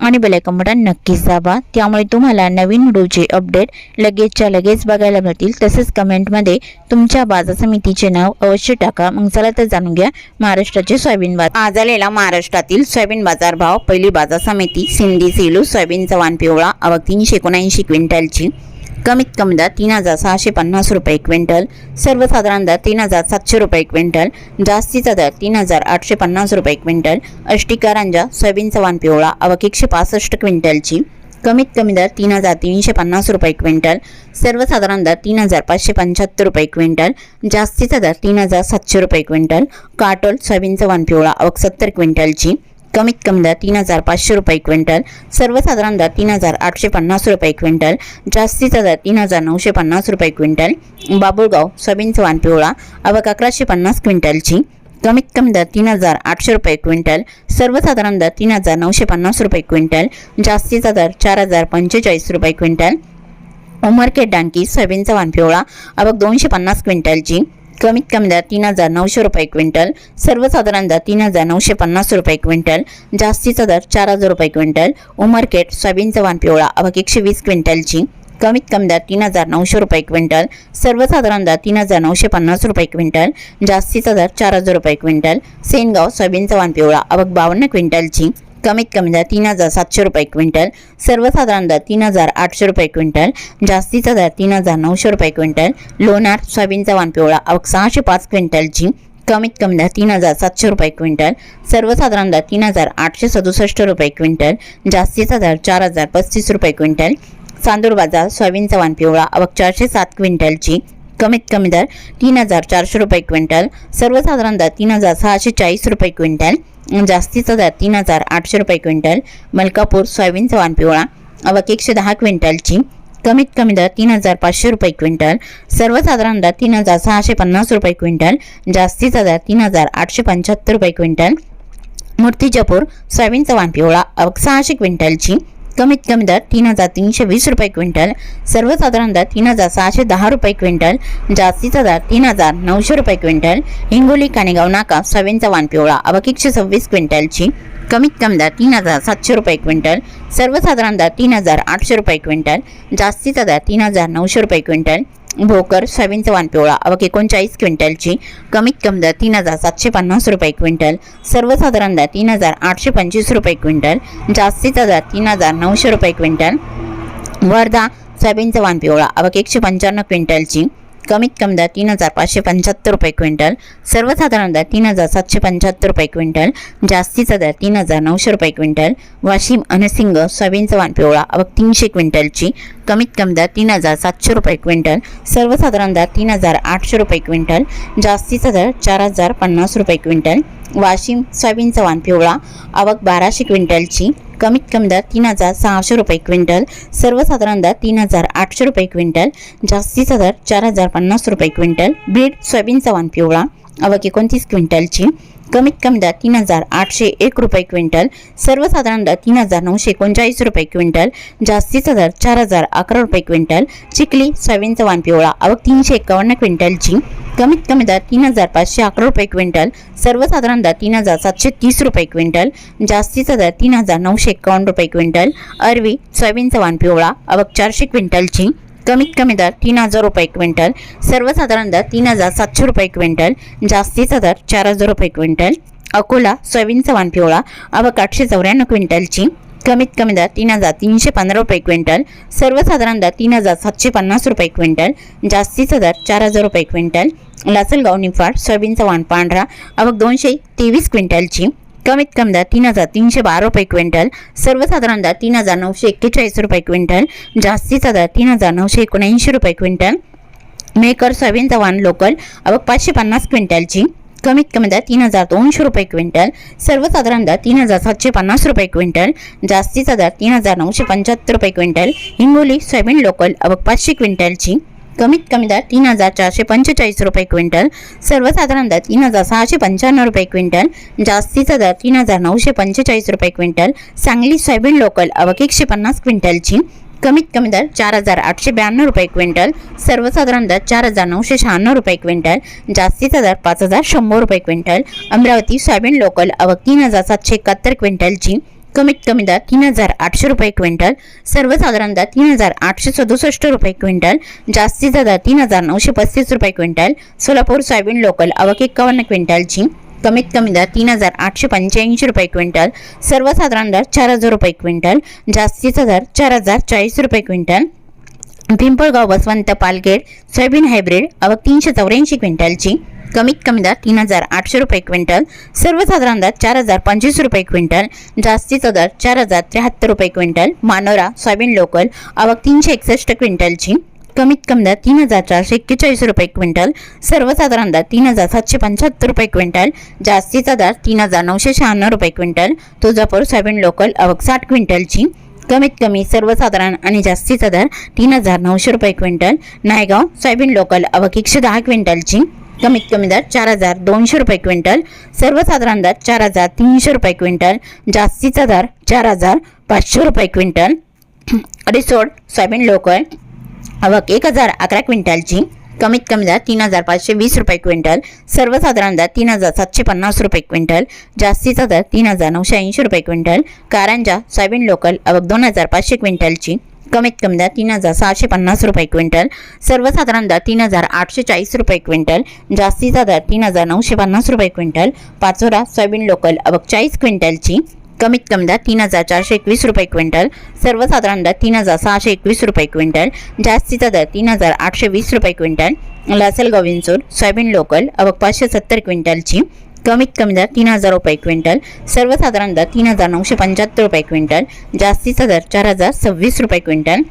आणि bell icon button नक्कीच दाबा. त्यामुळे तुम्हाला नवीन व्हिडिओचे अपडेट लगेचच्या लगेच बघायला मिळतील. तसेच कमेंटमध्ये तुमच्या बाजार समितीचे नाव अवश्य टाका. मग चला तर जाणून घ्या महाराष्ट्राचे सोयाबीन बाजार. आज आलेला महाराष्ट्रातील सोयाबीन बाजार भाव पहिली बाजार समिती सिंधी सेलू सोयाबीन चव्हाण पिवळा अवघ तीनशे एकोणऐंशी क्विंटलची. कमीत कमी दर तीन हजार सहाशे पन्नास रुपये क्विंटल सर्वसाधारण दर तीन हजार सातशे रुपये क्विंटल जास्तीचा दर तीन हजार आठशे पन्नास रुपये क्विंटल अष्टिकारांजा सोयाबीनचा वाण पिवळा आवक एकशे पासष्ट क्विंटलची. कमीत कमी दर तीन हजार तीनशे पन्नास रुपये क्विंटल सर्वसाधारण दर तीन हजार पाचशे पंच्याहत्तर रुपये क्विंटल जास्तीचा दर तीन हजार सातशे रुपये क्विंटल काटोल सोयाबीनचा वाण पिवळा अवक सत्तर क्विंटलची. कमीत कमी दर तीन हजार पाचशे रुपये क्विंटल सर्वसाधारण दर तीन हजार आठशे पन्नास रुपये क्विंटल जास्तीचा दर तीन हजार नऊशे पन्नास रुपये क्विंटल बाबुळगाव सोयाबीन चव्हाण पिवळा आवक अकराशे पन्नास क्विंटलची. कमीत कमी दर तीन हजार आठशे रुपये क्विंटल सर्वसाधारण दर तीन हजार नऊशे पन्नास रुपये क्विंटल जास्तीचा दर चार हजार पंचेचाळीस रुपये क्विंटल. उमरखेड डांकी सोयाबीन चव्हाण पिवळा आवक दोनशे पन्नास क्विंटलची. कमीत कमी दर तीन हजार नऊशे रुपये क्विंटल सर्वसाधारण दर तीन हजार नऊशे पन्नास रुपये क्विंटल जास्तीचा दर चार हजार रुपये क्विंटल उमरकेट सोयाबीनचा वान पिवळा आवक एकशे वीस क्विंटलची. कमीत कमी दर तीन हजार नऊशे रुपये क्विंटल सर्वसाधारण दर तीन हजार नऊशे पन्नास रुपये क्विंटल जास्तीचा दर चार हजार रुपये क्विंटल सेनगाव सोयाबीनचा वान पिवळा आवक बावन्न क्विंटलची. कमीत कमी दर तीन हजार सातशे रुपये क्विंटल सर्वसाधारण दर तीन हजार आठशे रुपये क्विंटल जास्तीचा दर तीन हजार नऊशे रुपये क्विंटल लोणार सोयाबीनचा वान पिवळा आवक सहाशे पाच क्विंटलची कमीत कमी दर तीन हजार सातशे रुपये क्विंटल सर्वसाधारण दर तीन हजार आठशे सदुसष्ट रुपये क्विंटल जास्तीचा दर चार हजार पस्तीस रुपये क्विंटल चांदूर बाजार सोयाबीनचा वान पिवळा आवक चारशे सात क्विंटलची कमीत कमी दर तीन हजार चारशे रुपये क्विंटल सर्वसाधारण दर तीन हजार सहाशे चाळीस रुपये क्विंटल जास्तीचा दर तीन हजार आठशे रुपये क्विंटल मलकापूर सोयाबीन वाण पिवळा अवक एकशे दहा क्विंटलची. कमीत कमी दर तीन हजार पाचशे रुपये क्विंटल सर्वसाधारण दर तीन हजार सहाशे पन्नास रुपये क्विंटल जास्तीचा दर तीन हजार आठशे पंच्याहत्तर रुपये क्विंटल. मूर्तिजापूर सोयाबीन वाण पिवळा अवक सहाशे क्विंटलची. कमीत कमी दर तीन हजार तीनशे वीस रुपये क्विंटल सर्वसाधारण दर तीन हजार सहाशे दहा रुपये क्विंटल जास्तीचा दर तीन हजार नऊशे रुपये क्विंटल हिंगोली कानेगाव नाका सोयाबीन वाण पिवळा आवक सव्वीस क्विंटलची कमीत कमी दर तीन हजार सातशे रुपये क्विंटल सर्वसाधारण दर तीन हजार आठशे रुपये क्विंटल जास्तीचा दर तीन हजार नऊशे रुपये क्विंटल भोकर सोयाबीन वाण पिवळा आवक एकोणचाळीस क्विंटलची कमीत कमी दर तीन हजार सातशे पन्नास रुपये क्विंटल सर्वसाधारण दर तीन हजार आठशे पंचवीस रुपये क्विंटल जास्तीचा दर तीन हजार नऊशे रुपये क्विंटल वर्धा सोयाबीन वाण पिवळा आवक एकशे पंच्याण्णव क्विंटलची कमीत कमी दर तीन हजार पाचशे पंच्याहत्तर रुपये क्विंटल. सर्वसाधारण दर तीन हजार सातशे पंच्याहत्तर रुपये क्विंटल. जास्तीचा दर तीन हजार नऊशे रुपये क्विंटल. वाशिम अनसिंग सोयाबीन चव्हाण पिवळा अवघ तीनशे क्विंटलची. कमीत कमी दर तीन हजार सातशे रुपये क्विंटल. सर्वसाधारण दर तीन हजार आठशे रुपये क्विंटल. जास्तीचा दर चार हजार पन्नास रुपये क्विंटल. वाशिम सोयाबीन चव्हाण पिवळा आवक बाराशे क्विंटलची. कमीत कमी दर तीन हजार सहाशे रुपये क्विंटल सर्वसाधारण दर तीन हजार आठशे रुपये क्विंटल जास्तीचा दर चार हजार पन्नास रुपये क्विंटल बीड सोयाबीनचा वान पिवळा. आवक एकोणतीस क्विंटलची. कमीत कमी दर तीन हजार आठशे एक रुपये क्विंटल. सर्वसाधारण दर तीन हजार नऊशे एकोणचाळीस रुपये क्विंटल. जास्तीचा दर चार हजार अकरा रुपये क्विंटल. चिखली सोयाबीन चव्हाण पिवळा आवक तीनशे एकावन्न क्विंटलची. कमीत कमी दर तीन हजार पाचशे अकरा रुपये क्विंटल. सर्वसाधारण दर तीन हजार सातशे तीस रुपये क्विंटल. जास्तीचा दर तीन हजार नऊशे एकावन्न रुपये क्विंटल. अरवी सोयाबीन चव्हाण पिवळा आवक चारशे क्विंटलची. कमीत कमी दर तीन हजार रुपये क्विंटल सर्वसाधारण दर तीन हजार सातशे रुपये क्विंटल जास्तीचा दर चार हजार रुपये क्विंटल अकोला सोयाबीन चव्हाण पिवळा आवक आठशे चौऱ्याण्णव क्विंटलची कमीत कमी दर तीन हजार तीनशे पंधरा रुपये क्विंटल सर्वसाधारण दर तीन हजार सातशे पन्नास रुपये क्विंटल जास्तीचा दर चार हजार रुपये क्विंटल लासलगाव निफाड सोयाबीन चव्हाण पांढरा आवक दोनशे तेवीस क्विंटलची कमीत कमी दर तीन हजार तीनशे बारा रुपये क्विंटल सर्वसाधारण दर तीन हजार नऊशे एक्केचाळीस रुपये क्विंटल जास्तीचा दर तीन हजार नऊशे एकोणऐंशी रुपये क्विंटल. मेकर सोयाबीन चव्हाण लोकल आवक पाचशे पन्नास क्विंटलची. कमीत कमी दर तीन हजार दोनशे रुपये क्विंटल सर्वसाधारण दर तीन हजार सातशे पन्नास रुपये क्विंटल जास्तीचा दर तीन हजार नऊशे पंच्याहत्तर रुपये क्विंटल. हिंगोली सोयाबीन लोकल अवक पाचशे क्विंटलची. कमीत कमी दर तीन हजार चारशे पंचेचाळीस रुपये क्विंटल. सर्वसाधारण दर तीन हजार सहाशे पंच्याण्णव रुपये क्विंटल. जास्तीचा दर तीन हजार नऊशे पंचेचाळीस रुपये क्विंटल. सांगली सोयाबीन लोकल अवक एकशे पन्नास क्विंटलची. कमीत कमी दर चार हजार आठशे ब्याण्णव रुपये क्विंटल. सर्वसाधारण दर चार हजार नऊशे शहाण्णव रुपये क्विंटल. जास्तीचा दर पाच हजार शंभर रुपये क्विंटल. अमरावती सोयाबीन लोकल अवक तीन हजार सातशे एकाहत्तर क्विंटलची. कमीत कमी दर तीन हजार आठशे रुपये क्विंटल सर्वसाधारण दर तीन हजार आठशे सदुसष्ट रुपये क्विंटल जास्तीचा दर तीन हजार नऊशे पस्तीस रुपये क्विंटल सोलापूर सोयाबीन लोकल अवक एकावन्न क्विंटलची कमीत कमी दर तीन हजार आठशे पंच्याऐंशी रुपये क्विंटल सर्वसाधारण दर चार हजार रुपये क्विंटल जास्तीचा दर चार हजार चाळीस रुपये quintal Pimpalgaon Baswant Palkhed soybean hybrid अवक तीनशे चौऱ्याऐंशी क्विंटलची कमीत कमी दर तीन हजार आठशे रुपये क्विंटल सर्वसाधारण दर चार हजार पंचवीस रुपये क्विंटल जास्तीचा दर चार हजार त्र्याहत्तर रुपये क्विंटल मानोरा सोयाबीन लोकल अवक तीनशे एकसष्ट क्विंटलची. कमीत कमी दर तीन हजार चारशे एक्केचाळीस रुपये क्विंटल सर्वसाधारण दर तीन हजार सातशे पंच्याहत्तर रुपये क्विंटल जास्तीचा दर तीन हजार नऊशे शहाण्णव रुपये क्विंटल तुळजापूर सोयाबीन लोकल आवक साठ क्विंटलची. कमीत कमी सर्वसाधारण आणि जास्तीचा दर तीन हजार नऊशे रुपये क्विंटल नायगाव सोयाबीन लोकल अवक एकशे दहा क्विंटलची. कमीत कमी दर चार हजार दोनशे रुपये क्विंटल सर्वसाधारण दर चार हजार तीनशे रुपये क्विंटल जास्तीचा दर चार हजार पाचशे रुपये क्विंटल. रिसोड सोयाबीन लोकल आवक एक हजार अकरा क्विंटलची कमीत कमी दर तीन हजार पाचशे वीस रुपये क्विंटल सर्वसाधारण दर तीन हजार सातशे पन्नास रुपये क्विंटल जास्तीचा दर तीन हजार नऊशे ऐंशी रुपये क्विंटल कारंजा सोयाबीन लोकल आवक दोन हजार पाचशे क्विंटलची. कमीत कमी दर तीन हजार सहाशे पन्नास रुपये क्विंटल. सर्वसाधारण दर तीन हजार आठशे चाळीस रुपये क्विंटल. जास्तीचा दर तीन हजार नऊशे पन्नास रुपये क्विंटल. पाचोरा सोयाबीन लोकल अबक चाळीस क्विंटलची कमीत कमी दर तीन हजार चारशे एकवीस रुपये क्विंटल. सर्वसाधारण दर तीन हजार सहाशे एकवीस रुपये क्विंटल. जास्तीचा दर तीन हजार आठशे वीस रुपये क्विंटल. लासल गोविंदसूर सोयाबीन लोकल अवक पाचशे सत्तर क्विंटलची कमीत कमी दर तीन हजार रुपये क्विंटल सर्वसाधारण दर तीन हजार नऊशे पंच्याहत्तर रुपये क्विंटल जास्तीचा दर चार हजार सव्वीस रुपये क्विंटल.